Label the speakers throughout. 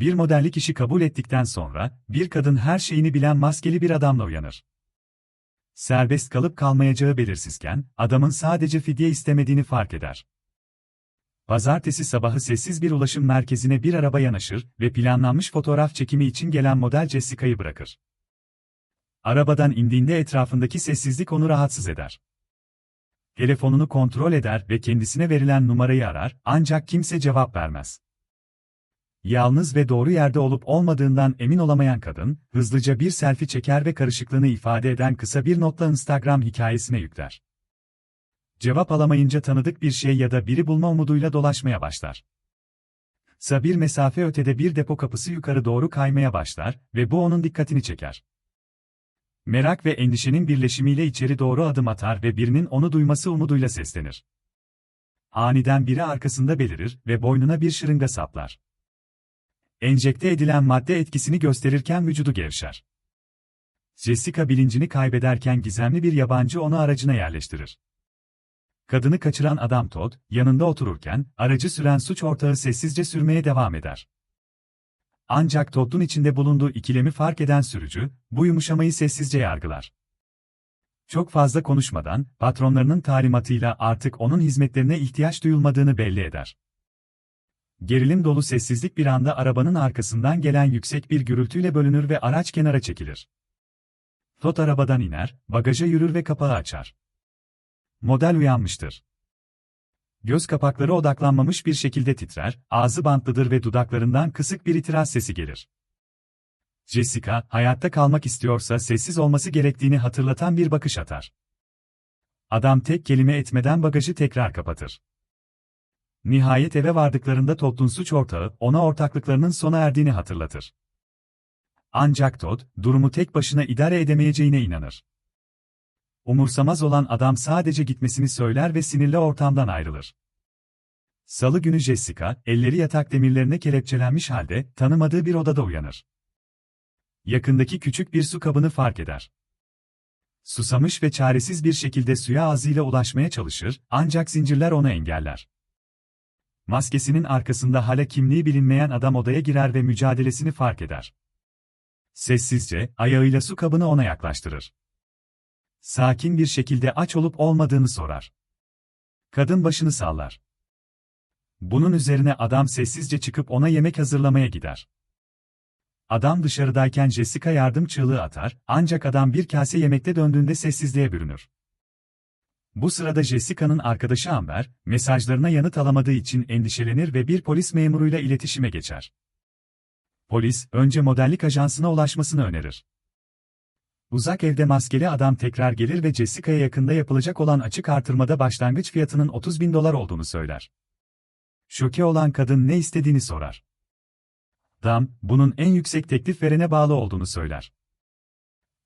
Speaker 1: bir modellik işi kabul ettikten sonra, bir kadın her şeyini bilen maskeli bir adamla uyanır. Serbest kalıp kalmayacağı belirsizken, adamın sadece fidye istemediğini fark eder. Pazartesi sabahı sessiz bir ulaşım merkezine bir araba yanaşır ve planlanmış fotoğraf çekimi için gelen model Jessica'yı bırakır. Arabadan indiğinde etrafındaki sessizlik onu rahatsız eder. Telefonunu kontrol eder ve kendisine verilen numarayı arar, ancak kimse cevap vermez. Yalnız ve doğru yerde olup olmadığından emin olamayan kadın, hızlıca bir selfie çeker ve karışıklığını ifade eden kısa bir notla Instagram hikayesine yükler. Cevap alamayınca tanıdık bir şey ya da biri bulma umuduyla dolaşmaya başlar. Kısa bir mesafe ötede bir depo kapısı yukarı doğru kaymaya başlar ve bu onun dikkatini çeker. Merak ve endişenin birleşimiyle içeri doğru adım atar ve birinin onu duyması umuduyla seslenir. Aniden biri arkasında belirir ve boynuna bir şırınga saplar. Enjekte edilen madde etkisini gösterirken vücudu gevşer. Jessica bilincini kaybederken gizemli bir yabancı onu aracına yerleştirir. Kadını kaçıran adam Todd, yanında otururken, aracı süren suç ortağı sessizce sürmeye devam eder. Ancak Todd'un içinde bulunduğu ikilemi fark eden sürücü, bu yumuşamayı sessizce yargılar. Çok fazla konuşmadan, patronlarının talimatıyla artık onun hizmetlerine ihtiyaç duyulmadığını belli eder. Gerilim dolu sessizlik bir anda arabanın arkasından gelen yüksek bir gürültüyle bölünür ve araç kenara çekilir. Todd arabadan iner, bagaja yürür ve kapağı açar. Model uyanmıştır. Göz kapakları odaklanmamış bir şekilde titrer, ağzı bantlıdır ve dudaklarından kısık bir itiraz sesi gelir. Jessica, hayatta kalmak istiyorsa sessiz olması gerektiğini hatırlatan bir bakış atar. Adam tek kelime etmeden bagajı tekrar kapatır. Nihayet eve vardıklarında Todd'un suç ortağı, ona ortaklıklarının sona erdiğini hatırlatır. Ancak Todd, durumu tek başına idare edemeyeceğine inanır. Umursamaz olan adam sadece gitmesini söyler ve sinirli ortamdan ayrılır. Salı günü Jessica, elleri yatak demirlerine kelepçelenmiş halde, tanımadığı bir odada uyanır. Yakındaki küçük bir su kabını fark eder. Susamış ve çaresiz bir şekilde suya ağzıyla ulaşmaya çalışır, ancak zincirler onu engeller. Maskesinin arkasında hala kimliği bilinmeyen adam odaya girer ve mücadelesini fark eder. Sessizce, ayağıyla su kabını ona yaklaştırır. Sakin bir şekilde aç olup olmadığını sorar. Kadın başını sallar. Bunun üzerine adam sessizce çıkıp ona yemek hazırlamaya gider. Adam dışarıdayken Jessica yardım çığlığı atar, ancak adam bir kase yemekte döndüğünde sessizliğe bürünür. Bu sırada Jessica'nın arkadaşı Amber, mesajlarına yanıt alamadığı için endişelenir ve bir polis memuruyla iletişime geçer. Polis, önce modellik ajansına ulaşmasını önerir. Uzak evde maskeli adam tekrar gelir ve Jessica'ya yakında yapılacak olan açık artırmada başlangıç fiyatının 30 bin dolar olduğunu söyler. Şoke olan kadın ne istediğini sorar. Dam, bunun en yüksek teklif verene bağlı olduğunu söyler.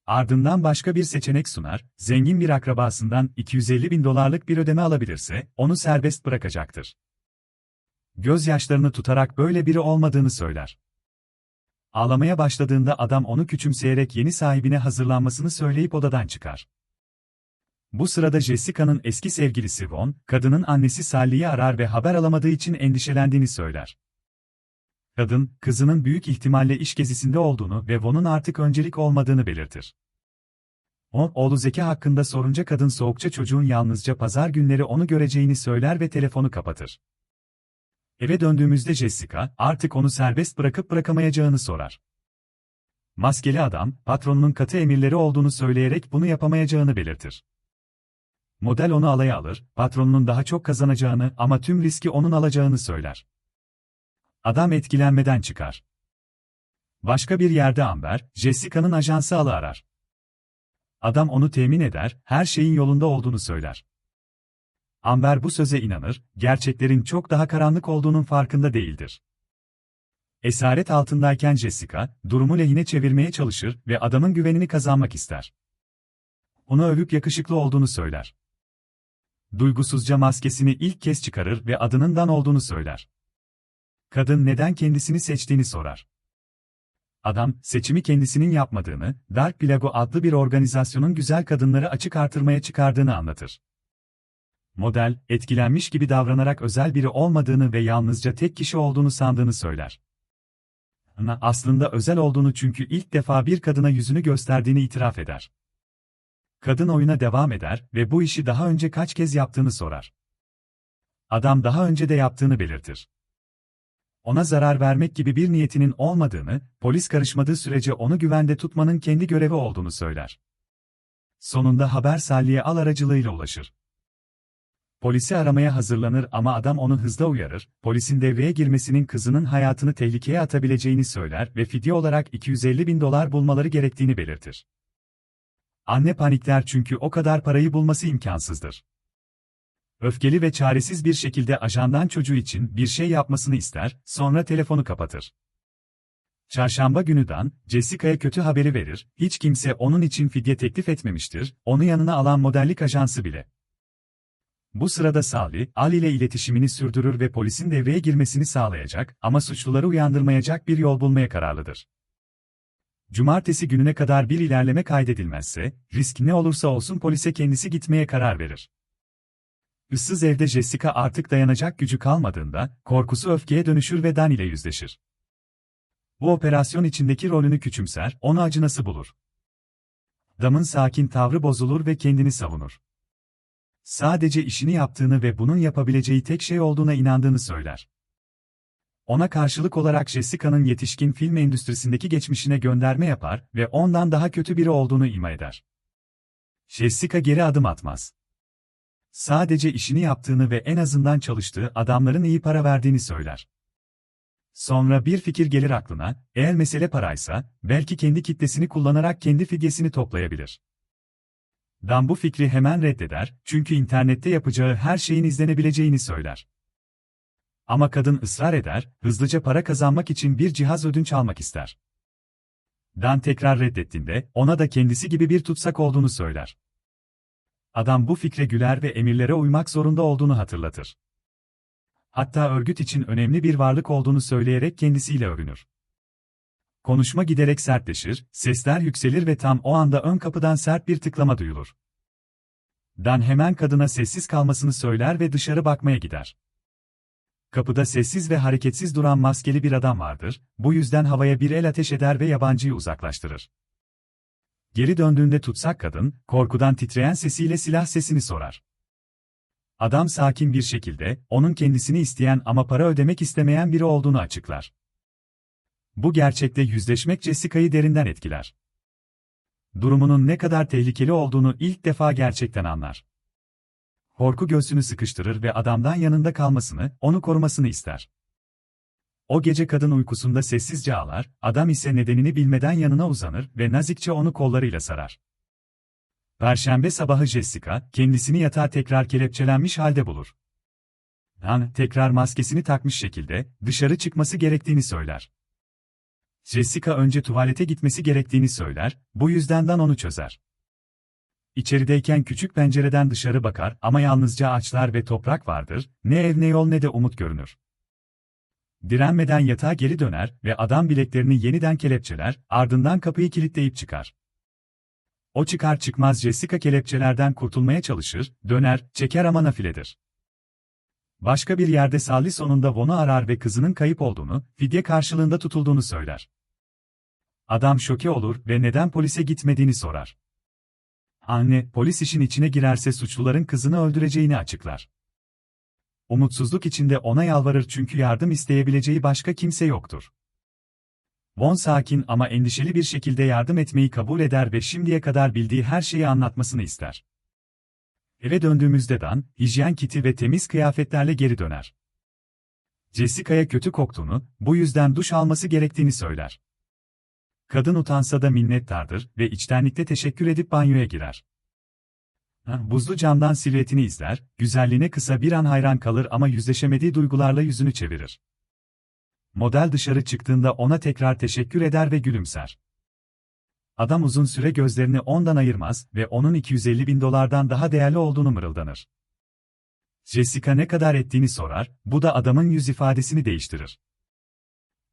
Speaker 1: Ardından başka bir seçenek sunar, zengin bir akrabasından 250 bin dolarlık bir ödeme alabilirse, onu serbest bırakacaktır. Gözyaşlarını tutarak böyle biri olmadığını söyler. Ağlamaya başladığında adam onu küçümseyerek yeni sahibine hazırlanmasını söyleyip odadan çıkar. Bu sırada Jessica'nın eski sevgilisi Von, kadının annesi Sally'yi arar ve haber alamadığı için endişelendiğini söyler. Kadın, kızının büyük ihtimalle iş gezisinde olduğunu ve Von'un artık öncelik olmadığını belirtir. O, oğlu Zeki hakkında sorunca kadın soğukça çocuğun yalnızca pazar günleri onu göreceğini söyler ve telefonu kapatır. Eve döndüğümüzde Jessica, artık onu serbest bırakıp bırakamayacağını sorar. Maskeli adam, patronunun katı emirleri olduğunu söyleyerek bunu yapamayacağını belirtir. Model onu alaya alır, patronunun daha çok kazanacağını ama tüm riski onun alacağını söyler. Adam etkilenmeden çıkar. Başka bir yerde Amber, Jessica'nın ajansı alı arar. Adam onu temin eder, her şeyin yolunda olduğunu söyler. Amber bu söze inanır, gerçeklerin çok daha karanlık olduğunun farkında değildir. Esaret altındayken Jessica, durumu lehine çevirmeye çalışır ve adamın güvenini kazanmak ister. Onu övüp yakışıklı olduğunu söyler. Duygusuzca maskesini ilk kez çıkarır ve adının Dan olduğunu söyler. Kadın neden kendisini seçtiğini sorar. Adam, seçimi kendisinin yapmadığını, Dark Plago adlı bir organizasyonun güzel kadınları açık artırmaya çıkardığını anlatır. Model, etkilenmiş gibi davranarak özel biri olmadığını ve yalnızca tek kişi olduğunu sandığını söyler. Ama aslında özel olduğunu çünkü ilk defa bir kadına yüzünü gösterdiğini itiraf eder. Kadın oyuna devam eder ve bu işi daha önce kaç kez yaptığını sorar. Adam daha önce de yaptığını belirtir. Ona zarar vermek gibi bir niyetinin olmadığını, polis karışmadığı sürece onu güvende tutmanın kendi görevi olduğunu söyler. Sonunda haber Sally'e al aracılığıyla ulaşır. Polisi aramaya hazırlanır ama adam onu hızla uyarır, polisin devreye girmesinin kızının hayatını tehlikeye atabileceğini söyler ve fidye olarak 250 bin dolar bulmaları gerektiğini belirtir. Anne panikler çünkü o kadar parayı bulması imkansızdır. Öfkeli ve çaresiz bir şekilde ajandan çocuğu için bir şey yapmasını ister, sonra telefonu kapatır. Çarşamba günü Dan, Jessica'ya kötü haberi verir, hiç kimse onun için fidye teklif etmemiştir, onu yanına alan modellik ajansı bile. Bu sırada Sally, Ali ile iletişimini sürdürür ve polisin devreye girmesini sağlayacak ama suçluları uyandırmayacak bir yol bulmaya kararlıdır. Cumartesi gününe kadar bir ilerleme kaydedilmezse, risk ne olursa olsun polise kendisi gitmeye karar verir. Issız evde Jessica artık dayanacak gücü kalmadığında, korkusu öfkeye dönüşür ve Dan ile yüzleşir. Bu operasyon içindeki rolünü küçümser, onu acınası bulur. Damın sakin tavrı bozulur ve kendini savunur. Sadece işini yaptığını ve bunun yapabileceği tek şey olduğuna inandığını söyler. Ona karşılık olarak Jessica'nın yetişkin film endüstrisindeki geçmişine gönderme yapar ve ondan daha kötü biri olduğunu ima eder. Jessica geri adım atmaz. Sadece işini yaptığını ve en azından çalıştığı adamların iyi para verdiğini söyler. Sonra bir fikir gelir aklına, eğer mesele paraysa, belki kendi kitlesini kullanarak kendi fidyesini toplayabilir. Dan bu fikri hemen reddeder, çünkü internette yapacağı her şeyin izlenebileceğini söyler. Ama kadın ısrar eder, hızlıca para kazanmak için bir cihaz ödünç almak ister. Dan tekrar reddettiğinde, ona da kendisi gibi bir tutsak olduğunu söyler. Adam bu fikre güler ve emirlere uymak zorunda olduğunu hatırlatır. Hatta örgüt için önemli bir varlık olduğunu söyleyerek kendisiyle övünür. Konuşma giderek sertleşir, sesler yükselir ve tam o anda ön kapıdan sert bir tıklama duyulur. Dan hemen kadına sessiz kalmasını söyler ve dışarı bakmaya gider. Kapıda sessiz ve hareketsiz duran maskeli bir adam vardır, bu yüzden havaya bir el ateş eder ve yabancıyı uzaklaştırır. Geri döndüğünde tutsak kadın, korkudan titreyen sesiyle silah sesini sorar. Adam sakin bir şekilde, onun kendisini isteyen ama para ödemek istemeyen biri olduğunu açıklar. Bu gerçekte yüzleşmek Jessica'yı derinden etkiler. Durumunun ne kadar tehlikeli olduğunu ilk defa gerçekten anlar. Korku göğsünü sıkıştırır ve adamdan yanında kalmasını, onu korumasını ister. O gece kadın uykusunda sessizce ağlar, adam ise nedenini bilmeden yanına uzanır ve nazikçe onu kollarıyla sarar. Perşembe sabahı Jessica, kendisini yatağa tekrar kelepçelenmiş halde bulur. Dan, tekrar maskesini takmış şekilde, dışarı çıkması gerektiğini söyler. Jessica önce tuvalete gitmesi gerektiğini söyler, bu yüzden Dan onu çözer. İçerideyken küçük pencereden dışarı bakar ama yalnızca ağaçlar ve toprak vardır, ne ev ne yol ne de umut görünür. Direnmeden yatağa geri döner ve adam bileklerini yeniden kelepçeler, ardından kapıyı kilitleyip çıkar. O çıkar çıkmaz Jessica kelepçelerden kurtulmaya çalışır, döner, çeker ama nafiledir. Başka bir yerde Sally sonunda Von'u arar ve kızının kayıp olduğunu, fidye karşılığında tutulduğunu söyler. Adam şoke olur ve neden polise gitmediğini sorar. Anne, polis işin içine girerse suçluların kızını öldüreceğini açıklar. Umutsuzluk içinde ona yalvarır çünkü yardım isteyebileceği başka kimse yoktur. Von sakin ama endişeli bir şekilde yardım etmeyi kabul eder ve şimdiye kadar bildiği her şeyi anlatmasını ister. Eve döndüğümüzde Dan, hijyen kiti ve temiz kıyafetlerle geri döner. Jessica'ya kötü koktuğunu, bu yüzden duş alması gerektiğini söyler. Kadın utansa da minnettardır ve içtenlikle teşekkür edip banyoya girer. Buzlu camdan silüetini izler, güzelliğine kısa bir an hayran kalır ama yüzleşemediği duygularla yüzünü çevirir. Model dışarı çıktığında ona tekrar teşekkür eder ve gülümser. Adam uzun süre gözlerini ondan ayırmaz ve onun 250 bin dolardan daha değerli olduğunu mırıldanır. Jessica ne kadar ettiğini sorar, bu da adamın yüz ifadesini değiştirir.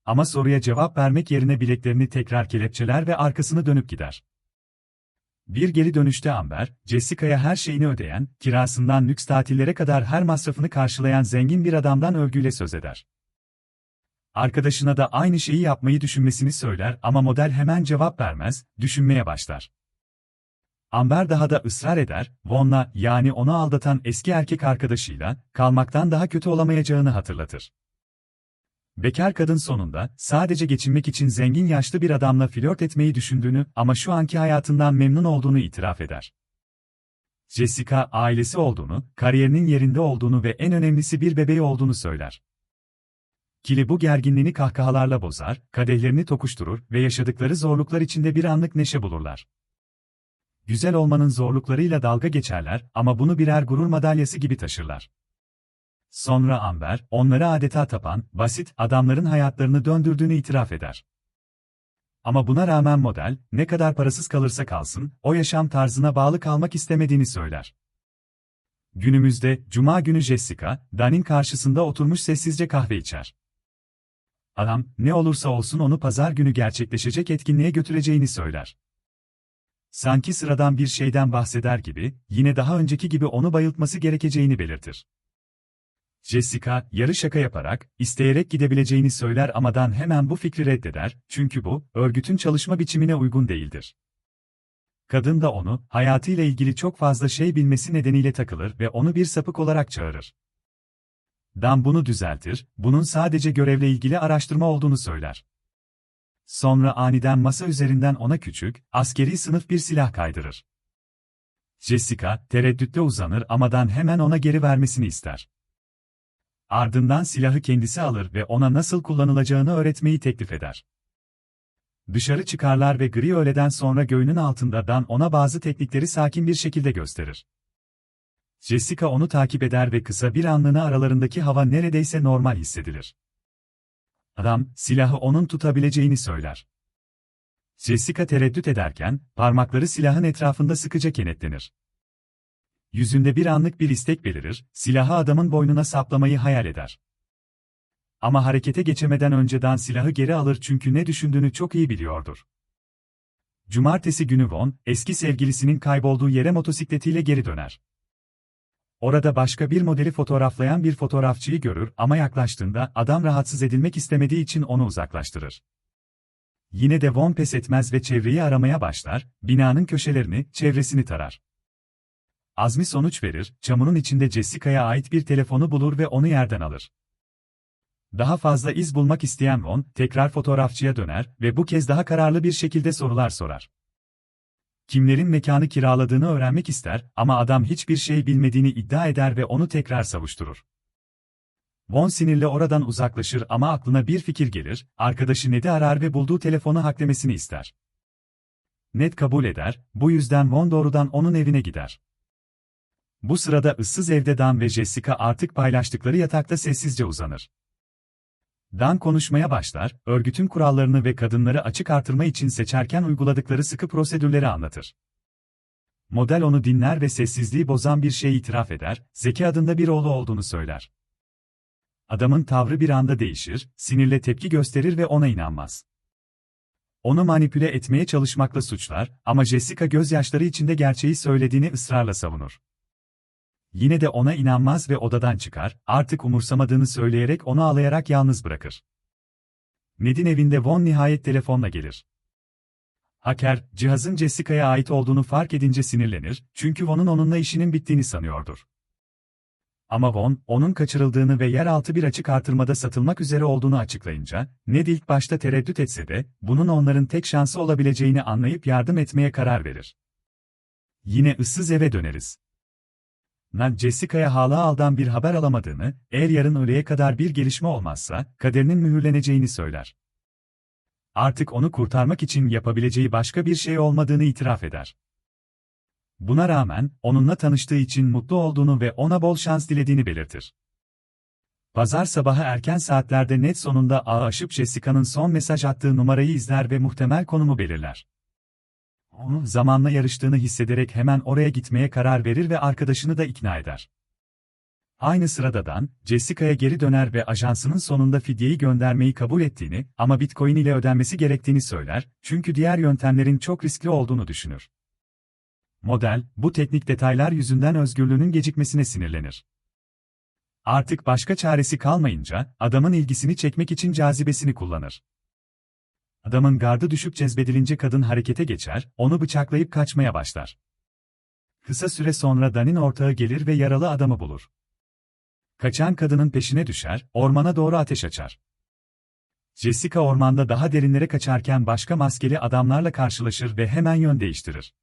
Speaker 1: Ama soruya cevap vermek yerine bileklerini tekrar kelepçeler ve arkasını dönüp gider. Bir geri dönüşte Amber, Jessica'ya her şeyini ödeyen, kirasından lüks tatillere kadar her masrafını karşılayan zengin bir adamdan övgüyle söz eder. Arkadaşına da aynı şeyi yapmayı düşünmesini söyler ama model hemen cevap vermez, düşünmeye başlar. Amber daha da ısrar eder, Von'la yani onu aldatan eski erkek arkadaşıyla kalmaktan daha kötü olamayacağını hatırlatır. Bekar kadın sonunda sadece geçinmek için zengin yaşlı bir adamla flört etmeyi düşündüğünü ama şu anki hayatından memnun olduğunu itiraf eder. Jessica ailesi olduğunu, kariyerinin yerinde olduğunu ve en önemlisi bir bebeği olduğunu söyler. Kili bu gerginliğini kahkahalarla bozar, kadehlerini tokuşturur ve yaşadıkları zorluklar içinde bir anlık neşe bulurlar. Güzel olmanın zorluklarıyla dalga geçerler ama bunu birer gurur madalyası gibi taşırlar. Sonra Amber, onları adeta tapan, basit adamların hayatlarını döndürdüğünü itiraf eder. Ama buna rağmen model, ne kadar parasız kalırsa kalsın, o yaşam tarzına bağlı kalmak istemediğini söyler. Günümüzde, Cuma günü Jessica, Dan'in karşısında oturmuş sessizce kahve içer. Adam, ne olursa olsun onu pazar günü gerçekleşecek etkinliğe götüreceğini söyler. Sanki sıradan bir şeyden bahseder gibi, yine daha önceki gibi onu bayıltması gerekeceğini belirtir. Jessica, yarı şaka yaparak, isteyerek gidebileceğini söyler ama Dan hemen bu fikri reddeder, çünkü bu, örgütün çalışma biçimine uygun değildir. Kadın da onu, hayatıyla ilgili çok fazla şey bilmesi nedeniyle takılır ve onu bir sapık olarak çağırır. Dan bunu düzeltir, bunun sadece görevle ilgili araştırma olduğunu söyler. Sonra aniden masa üzerinden ona küçük, askeri sınıf bir silah kaydırır. Jessica, tereddütle uzanır ama Dan hemen ona geri vermesini ister. Ardından silahı kendisi alır ve ona nasıl kullanılacağını öğretmeyi teklif eder. Dışarı çıkarlar ve gri öğleden sonra göğünün altında Dan ona bazı teknikleri sakin bir şekilde gösterir. Jessica onu takip eder ve kısa bir anlığına aralarındaki hava neredeyse normal hissedilir. Adam, silahı onun tutabileceğini söyler. Jessica tereddüt ederken, parmakları silahın etrafında sıkıca kenetlenir. Yüzünde bir anlık bir istek belirir, silahı adamın boynuna saplamayı hayal eder. Ama harekete geçemeden önceden silahı geri alır çünkü ne düşündüğünü çok iyi biliyordur. Cumartesi günü Von, eski sevgilisinin kaybolduğu yere motosikletiyle geri döner. Orada başka bir modeli fotoğraflayan bir fotoğrafçıyı görür ama yaklaştığında adam rahatsız edilmek istemediği için onu uzaklaştırır. Yine de Von pes etmez ve çevreyi aramaya başlar, binanın köşelerini, çevresini tarar. Azmi sonuç verir, çamurun içinde Jessica'ya ait bir telefonu bulur ve onu yerden alır. Daha fazla iz bulmak isteyen Von, tekrar fotoğrafçıya döner ve bu kez daha kararlı bir şekilde sorular sorar. Kimlerin mekanı kiraladığını öğrenmek ister ama adam hiçbir şey bilmediğini iddia eder ve onu tekrar savuşturur. Von sinirle oradan uzaklaşır ama aklına bir fikir gelir, arkadaşı Ned'i arar ve bulduğu telefonu haklemesini ister. Ned kabul eder, bu yüzden Von doğrudan onun evine gider. Bu sırada ıssız evde Dan ve Jessica artık paylaştıkları yatakta sessizce uzanır. Dan konuşmaya başlar, örgütün kurallarını ve kadınları açık artırma için seçerken uyguladıkları sıkı prosedürleri anlatır. Model onu dinler ve sessizliği bozan bir şey itiraf eder, Zeki adında bir oğlu olduğunu söyler. Adamın tavrı bir anda değişir, sinirle tepki gösterir ve ona inanmaz. Onu manipüle etmeye çalışmakla suçlar ama Jessica gözyaşları içinde gerçeği söylediğini ısrarla savunur. Yine de ona inanmaz ve odadan çıkar, artık umursamadığını söyleyerek onu ağlayarak yalnız bırakır. Ned'in evinde Von nihayet telefonla gelir. Hacker, cihazın Jessica'ya ait olduğunu fark edince sinirlenir, çünkü Von'un onunla işinin bittiğini sanıyordur. Ama Von, onun kaçırıldığını ve yeraltı bir açık artırmada satılmak üzere olduğunu açıklayınca, Ned ilk başta tereddüt etse de, bunun onların tek şansı olabileceğini anlayıp yardım etmeye karar verir. Yine ıssız eve döneriz. Nan Jessica'ya hala aldan bir haber alamadığını, eğer yarın öğleye kadar bir gelişme olmazsa, kaderinin mühürleneceğini söyler. Artık onu kurtarmak için yapabileceği başka bir şey olmadığını itiraf eder. Buna rağmen, onunla tanıştığı için mutlu olduğunu ve ona bol şans dilediğini belirtir. Pazar sabahı erken saatlerde net sonunda ağı aşıp Jessica'nın son mesaj attığı numarayı izler ve muhtemel konumu belirler onu zamanla yarıştığını hissederek hemen oraya gitmeye karar verir ve arkadaşını da ikna eder. Aynı sırada Dan, Jessica'ya geri döner ve ajansının sonunda fidyeyi göndermeyi kabul ettiğini ama Bitcoin ile ödenmesi gerektiğini söyler, çünkü diğer yöntemlerin çok riskli olduğunu düşünür. Model, bu teknik detaylar yüzünden özgürlüğünün gecikmesine sinirlenir. Artık başka çaresi kalmayınca, adamın ilgisini çekmek için cazibesini kullanır. Adamın gardı düşüp cezbedilince kadın harekete geçer, onu bıçaklayıp kaçmaya başlar. Kısa süre sonra Dan'in ortağı gelir ve yaralı adamı bulur. Kaçan kadının peşine düşer, ormana doğru ateş açar. Jessica ormanda daha derinlere kaçarken başka maskeli adamlarla karşılaşır ve hemen yön değiştirir.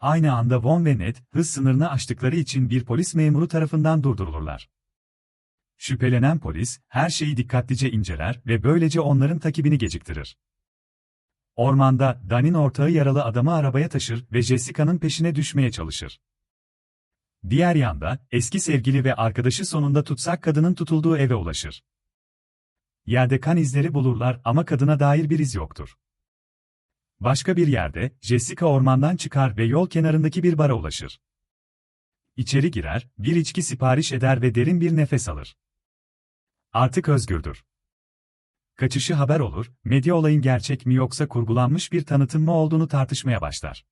Speaker 1: Aynı anda Von ve Ned, hız sınırını aştıkları için bir polis memuru tarafından durdurulurlar. Şüphelenen polis, her şeyi dikkatlice inceler ve böylece onların takibini geciktirir. Ormanda, Dan'in ortağı yaralı adamı arabaya taşır ve Jessica'nın peşine düşmeye çalışır. Diğer yanda, eski sevgili ve arkadaşı sonunda tutsak kadının tutulduğu eve ulaşır. Yerde kan izleri bulurlar ama kadına dair bir iz yoktur. Başka bir yerde, Jessica ormandan çıkar ve yol kenarındaki bir bara ulaşır. İçeri girer, bir içki sipariş eder ve derin bir nefes alır. Artık özgürdür. Kaçışı haber olur, medya olayın gerçek mi yoksa kurgulanmış bir tanıtım mı olduğunu tartışmaya başlar.